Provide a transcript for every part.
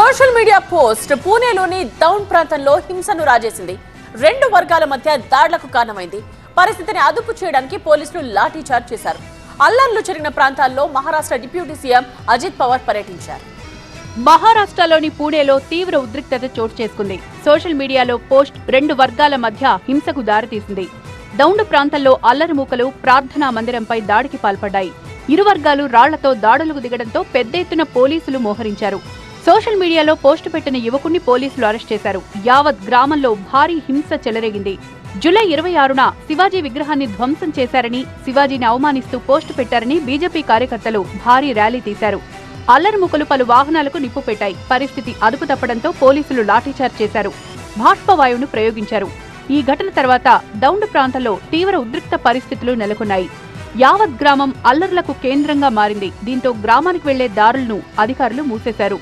Social media post పూణేలోని డౌన్ ప్రాంతంలో హింసను రాజేసింది. రెండు వర్గాల మధ్య దాడులకు కారణమైంది. పరిస్థితిని అదుపు చేయడానికి పోలీసులు లాఠీ చార్జ్ చేశారు. అల్లర్లు జరిగిన ప్రాంతాల్లో మహారాష్ట్ర డిప్యూటీ సీఎం అజిత్ పవార్ పర్యటించారు. మహారాష్ట్రలోని పూణేలో తీవ్ర ఉద్రిక్తత చోటు చేసుకుంది. సోషల్ మీడియాలో పోస్ట్ రెండు వర్గాల మధ్య హింసకు దారితీసింది. దౌండు ప్రాంతంలో అల్లరి మూకలు ప్రార్థనా మందిరంపై దాడికి పాల్పడ్డాయి. ఇరు వర్గాలు రాళ్ళతో దాడులకు దిగడంతో పెద్ద ఎత్తున పోలీసులు మోహరించారు. సోషల్ మీడియాలో పోస్టు పెట్టిన యువకుణ్ణి పోలీసులు అరెస్ట్ చేశారు. యావత్ గ్రామంలో భారీ హింస చెలరేగింది. జూలై ఇరవై ఆరున శివాజీ విగ్రహాన్ని ధ్వంసం చేశారని శివాజీని అవమానిస్తూ పోస్టు పెట్టారని బీజేపీ కార్యకర్తలు భారీ ర్యాలీ తీశారు. అల్లరిముకలు పలు వాహనాలకు నిప్పు పెట్టాయి. పరిస్థితి అదుపు తప్పడంతో పోలీసులు లాఠీచార్జ్ చేశారు. బాష్పవాయువును ప్రయోగించారు. ఈ ఘటన తర్వాత దౌండ్ ప్రాంతంలో తీవ్ర ఉద్రిక్త పరిస్థితులు నెలకొన్నాయి. యావత్ గ్రామం అల్లర్లకు కేంద్రంగా మారింది. దీంతో గ్రామానికి వెళ్ళే దారులను అధికారులు మూసేశారు.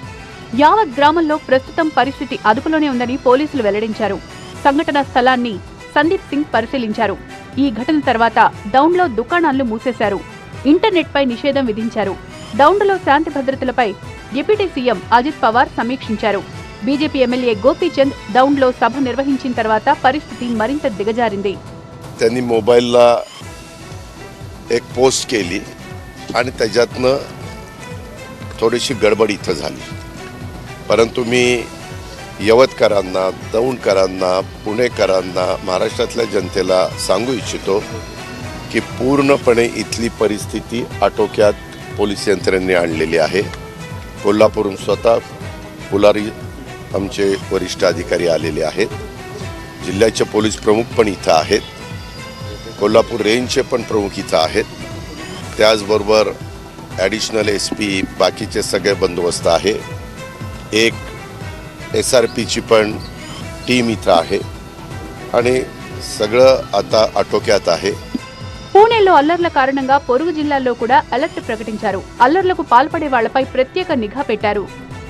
యావత్ గ్రామంలో ప్రస్తుతం పరిస్థితి అదుపులోనే ఉందని పోలీసులు వెల్లడించారు సంఘటనా స్థలాన్ని సందీప్ సింగ్ పరిశీలించారు ఈ ఘటన తర్వాత డౌన్లో దుకాణాలను మూసేశారు ఇంటర్నెట్పై నిషేధం విధించారు డౌన్లో శాంతి భద్రతలపై డిప్యూటీ సీఎం అజిత్ పవార్ సమీక్షించారు బీజేపీ ఎమ్మెల్యే గోపీచంద్ డౌన్లో సభ నిర్వహించిన తర్వాత పరిస్థితి మరింత దిగజారింది त्यांनी मोबाईलला एक पोस्ट केली आणि त्याच्यातनं थोडीशी गडबड इथं झाली परंतु मी यवतकरांना दौंडकरांना पुणेकरांना महाराष्ट्रातल्या जनतेला सांगू इच्छितो की पूर्णपणे इथली परिस्थिती आटोक्यात पोलीस यंत्रणेने आणलेली आहे. कोल्हापूरहून स्वतः पुलारी आमचे वरिष्ठ अधिकारी आलेले आहेत. जिल्ह्याचे पोलीस प्रमुख पण इथं आहेत. कोल्हापूर रेंजचे पण प्रमुख इथं आहेत. त्याचबरोबर ॲडिशनल एस पी बाकीचे सगळे बंदोबस्त आहे. एक एस आर पीची पण टीम इथं आहे आणि सगळं आता आटोक्यात आहे పూణేలో అల్లర్ల కారణంగా పొరుగు జిల్లాల్లో కూడా అలర్ట్ ప్రకటించారు అల్లర్లకు పాల్పడే వాళ్లపై ప్రత్యేక నిఘా పెట్టారు